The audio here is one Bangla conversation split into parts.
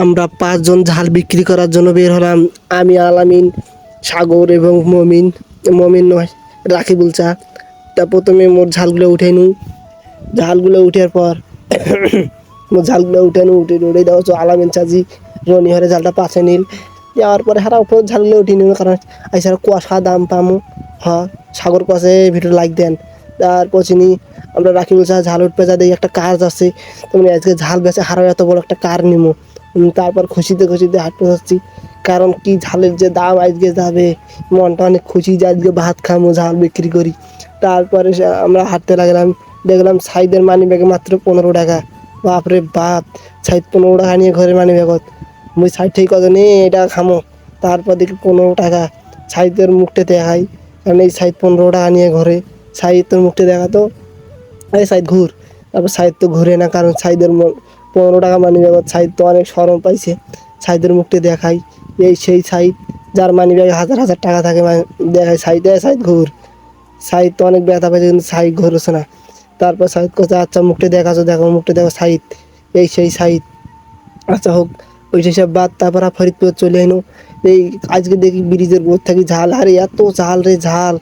আমরা পাঁচজন ঝাল বিক্রি করার জন্য বের হলাম। আমি আলামিন সাগর এবং মমিন মমিন নয়, রাকিবুল চা। তা প্রথমে মোর ঝালগুলো উঠে নু। ঝালগুলো উঠার পর মোর ঝালগুলো উঠে নু, উঠে উঠে দেওয়া আলামিন চাজি রনি হরে ঝালটা পাশে নিল। যাওয়ার পরে হারা উপর ঝালগুলো উঠে নিল, কারণ এছাড়া কুয়াশা দাম পামু। হ সাগর পাশে ভিডিও লাইক দেন। তারপর চিনি আমরা রাকিবুল চা ঝাল উঠবে যা একটা কাজ আছে। তুমি আজকে ঝাল বেচে হারা এত বড় একটা কার নিমো। তারপর খুশিতে খুশিতে হাঁটতে যাচ্ছি। কারণ কি ঝালের যে দাম আজকে যাবে, মনটা অনেক খুশি যে আজকে ভাত খামো ঝাল বিক্রি করি। তারপরে আমরা হাঁটতে লাগলাম, দেখলাম সাইদের মানি ব্যাগে মাত্র পনেরো টাকা। বাপরে বাপ সাইড পনেরো টাকা নিয়ে ঘরে মানি ব্যাগত মুই সাইড থেকে কত? নে, এটা খামো। তারপর দেখি পনেরো টাকা। সাইদের মুখটা দেখাই। কারণ এই সাইড পনেরো টাকা নিয়ে ঘরে। সাইদ তোর মুখটা দেখাতো এই সাইদ ঘুর। তারপর সাইদ তো ঘুরে না, কারণ সাইদের পনেরো টাকা মানি ব্যাগ সাইদ তো অনেক সরম পাইছে। সাইদের মুখটা দেখাই। এই সেই সাইদ যার মানি ব্যাগে হাজার হাজার টাকা থাকে দেখায় সাইদে সাইদ ঘুর। সাইদ তো অনেক ব্যথা পাইছে কিন্তু সাইদ ঘুরছে না। তারপর সাইদ কোথায় আচ্ছা মুখটা দেখাছো, দেখো, মুখটা দেখো সাইদ এই সেই সাইদ আচ্ছা হোক, ওই সেই সব বাদ, তারপর ফরিদপুর চলে এনো এই আজকে দেখি ব্রিজের বোধ থাকি ঝাল। আরে এত ঝাল রে ঝাল,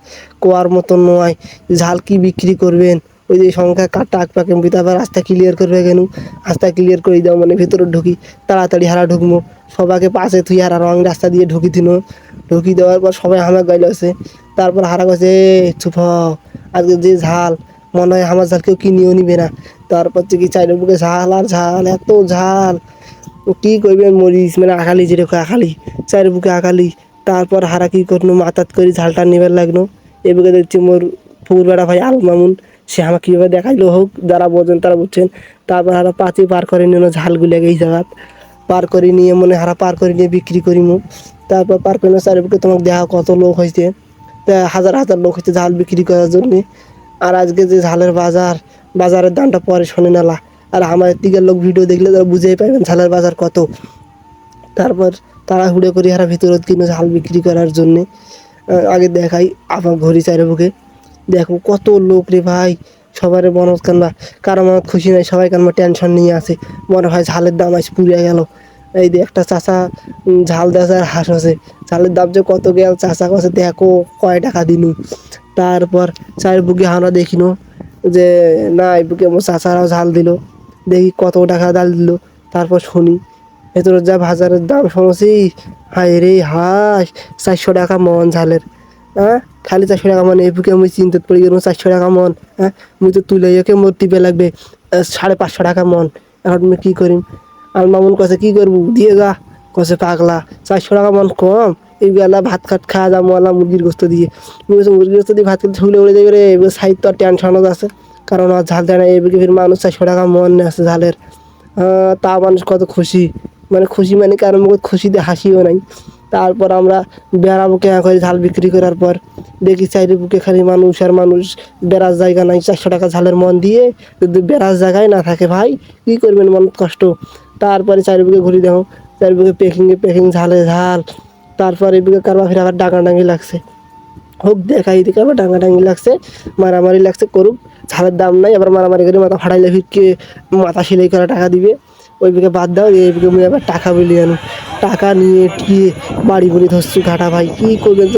কোয়ার মতন নয়। ঝাল কি বিক্রি করবেন? ওই যে সংখ্যা কাটা আক পাকে তারপর রাস্তা ক্লিয়ার করবে কেন? রাস্তা ক্লিয়ার করে দাও মানে ভেতরে ঢুকি, তাড়াতাড়ি হারা ঢুকবো সবাইকে পাশে থুই হারা রং রাস্তা দিয়ে ঢুকি দিন। ঢুকি দেওয়ার পর সবাই হামাক গাইল আছে। তারপর হারা গেছে চুপ আজকে যে ঝাল, মনে হয় আমার ঝাল কেউ কিনিও নিবে না। তারপর থেকে চাইলে বুকে ঝাল আর ঝাল, এত ঝাল। ও কি করবে মরিচ মানে আকালি যেরকম আকালি চার বুকে আকালি তারপর হারা কি করল মাথাত করে ঝালটা নিবার লাগল এদিকে দেখছি মোর ফুর বেড়া ভাই আল মামুন সে আমাকে কীভাবে দেখাইলো? হোক, যারা বোঝেন তারা বুঝছেন। তারপর হারা পাঁচই পার করে নিল ঝালগুলো এই জায়গাত পার করে নিয়ে মনে হারা পার করে নিয়ে বিক্রি করিমু তারপর পার করে নিয়ে চারিদিকে তোমাকে দেখা কত লোক হয়েছে। হাজার হাজার লোক হয়েছে ঝাল বিক্রি করার জন্যে। আর আজকে যে ঝালের বাজার, বাজারের দামটা পরে শোনে নালা আর আমার দিকের লোক ভিডিও দেখলে তারা বুঝেই পাইবেন ঝালের বাজার কত। তারপর তারা হুড়ে করে হারা ভিতরে কিনে ঝাল বিক্রি করার জন্যে। আগে দেখাই আমার ঘড়ি চারে বুকে দেখো কত লোক রে ভাই, সবার মনে কান্না কারও মনে খুশি নাই, সবাই কান্না টেনশন নিয়ে আছে। মনে হয় ঝালের দাম আজ পুড়ে গেল। এই যে একটা চাচা ঝাল দেওয়ার হাঁস আছে। ঝালের দাম যে কত গেল, চাচা কাছে দেখো, কয় টাকা দিনু? তারপর চার বুকে আমরা দেখিনো যে, না, এই বুকে আমার চাচারাও ঝাল দিল। দেখি কত টাকা ডাল দিল। তারপর শুনি, ভেতরে যা বাজারের দাম শুনছি হায় রে হাস, চারশো টাকা মন ঝালের। হ্যাঁ? খালি চারশো টাকা মন এই বুকে আমি চিন্তা পড়ে গেলাম, চারশো টাকা মন হ্যাঁ? মুই তো তুলে একে মোর টিপে লাগবে সাড়ে পাঁচশো টাকা মন। এখন আমি কী করিম আর মামুন কাছে, কী করব দিয়ে যা। কষে পাগলা চারশো টাকা মন কম। এই বেলা ভাত খাট খাওয়া যা আলা মুরগির গোস্ত দিয়ে মুরগির গোস্ত দিয়ে ভাত খেতে ছুলে উড়ে যাবে রে এবার তো আর টেনশনও আছে। কারণ আর ঝাল দেয় না ফির মানুষ চারশো টাকা মন আছে ঝালের তা মানুষ কত খুশি মানে খুশি মানে কারণ মুখে খুশিতে হাসিও নাই। তারপর আমরা বেড়াবো কেনা করে ঝাল বিক্রি করার পর দেখি চাইরে বুকে খালি মানুষ আর মানুষ। বেড়ার জায়গা নাই, চারশো টাকা ঝালের মন দিয়ে যদি বেড়ার জায়গায় না থাকে ভাই, কী করবেন মন কষ্ট? তারপরে চারিদিকে ঘুরি দেখো চারিদিকে পেকিংয়ে প্যাকিং ঝালে ঝাল, তারপরে এদিকে কারবা ফিরে আবার ডাঙাডাঙ্গি লাগছে। হোক, দেখাই দিকে আবার ডাঙ্গাডাঙ্গি লাগছে, মারামারি লাগছে, করুক, ঝালের দাম নাই, আবার মারামারি করে মাথা ফাটাইলে ফিরকে মাথা সেলাই করা টাকা দিবে। ওই দিকে বাদ দাও, এই দিকে মুই আবার টাকা বলি আনো। টাকা নিয়ে টিয়ে বাড়ি বলি ধরছি ঘাটা ভাই কী করবেন?